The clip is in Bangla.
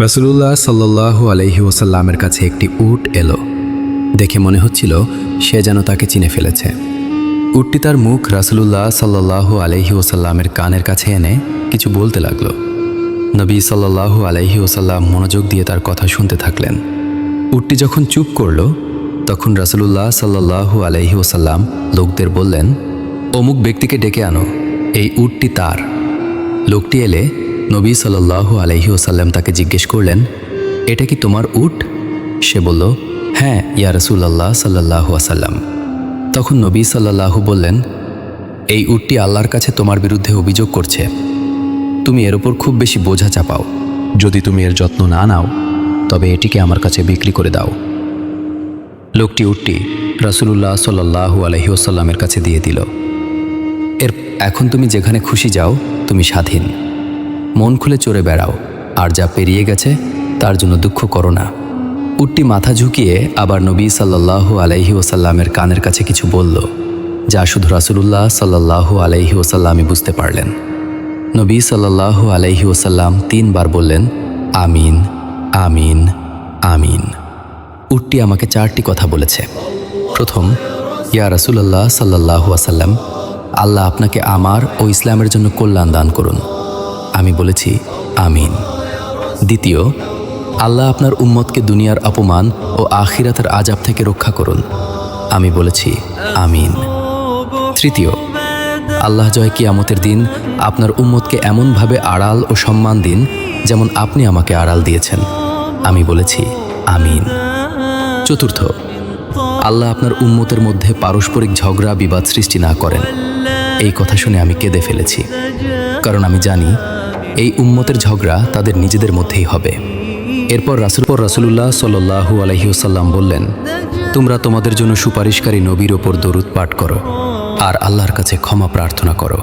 রাসুলুল্লাহ সাল্লাহ আলহি ওসাল্লামের কাছে একটি উট এলো। দেখে মনে হচ্ছিল সে যেন তাকে চিনে ফেলেছে। উটটি তার মুখ রাসুলুল্লাহ সাল্লাহ আলহি ওসাল্লামের কানের কাছে এনে কিছু বলতে লাগল। নবী সাল্লাহ আলহি ওসাল্লাম মনোযোগ দিয়ে তার কথা শুনতে থাকলেন। উটটি যখন চুপ করল, তখন রাসুলুল্লাহ সাল্লাহ আলহি ওসাল্লাম লোকদের বললেন, অমুক ব্যক্তিকে ডেকে আনো, এই উটটি তার। লোকটি এলে নবী সাল্লাহ আলহি ওসাল্লাম তাকে জিজ্ঞেস করলেন, এটা কি তোমার উট? সে বলল হ্যাঁ ইয়া রসুল্লাহ সাল্লাহ আসাল্লাম তখন নবী সাল্লাহু বললেন, এই উটটি আল্লাহর কাছে তোমার বিরুদ্ধে অভিযোগ করছে। তুমি এর ওপর খুব বেশি বোঝা চাপাও। যদি তুমি এর যত্ন না নাও, তবে এটিকে আমার কাছে বিক্রি করে দাও। লোকটি উটটি রাসুলুল্লাহ সাল্লাহু আলহি ওসাল্লামের কাছে দিয়ে দিল। এর, এখন তুমি যেখানে খুশি যাও, তুমি স্বাধীন। মন খুলে চড়ে বেড়াও, আর যা পেরিয়ে গেছে তার জন্য দুঃখ করো না। উটটি মাথা ঝুঁকিয়ে আবার নবী সাল্লাহ আলাইহি ওসাল্লামের কানের কাছে কিছু বলল, যা শুধু রাসুলুল্লাহ সাল্লাহ আলাইহি ওসাল্লামই বুঝতে পারলেন। নবী সাল্লাহ আলাইহি ওসাল্লাম তিনবার বললেন, আমিন আমিন আমিন। উটটি আমাকে চারটি কথা বলেছে। প্রথম, ইয়া রাসুলাল্লাহ সাল্লাহ আসাল্লাম আল্লাহ আপনাকে আমার ও ইসলামের জন্য কল্যাণ দান করুন। আমি বলেছি, আমিন। দ্বিতীয়, আল্লাহ আপনার উম্মতকে দুনিয়ার অপমান ও আখিরাতের আজাব থেকে রক্ষা করুন। আমি বলেছি, আমিন। তৃতীয়, আল্লাহ জয় কিয়ামতের দিন আপনার উম্মতকে এমনভাবে আড়াল ও সম্মান দিন যেমন আপনি আমাকে আড়াল দিয়েছেন। আমি বলেছি, আমিন। চতুর্থ, আল্লাহ আপনার উম্মতের মধ্যে পারস্পরিক ঝগড়া বিবাদ সৃষ্টি না করেন। এই কথা শুনে আমি কেঁদে ফেলেছি। কারণ আমি জানি এই উম্মতের ঝগড়া তাদের নিজেদের মধ্যেই হবে। এরপর রাসুলপর রাসুল্লাহ সাল্লু আলহিউসাল্লাম বললেন, তোমরা তোমাদের জন্য সুপারিশকারী নবীর ওপর দরুদ পাঠ করো আর আল্লাহর কাছে ক্ষমা প্রার্থনা করো।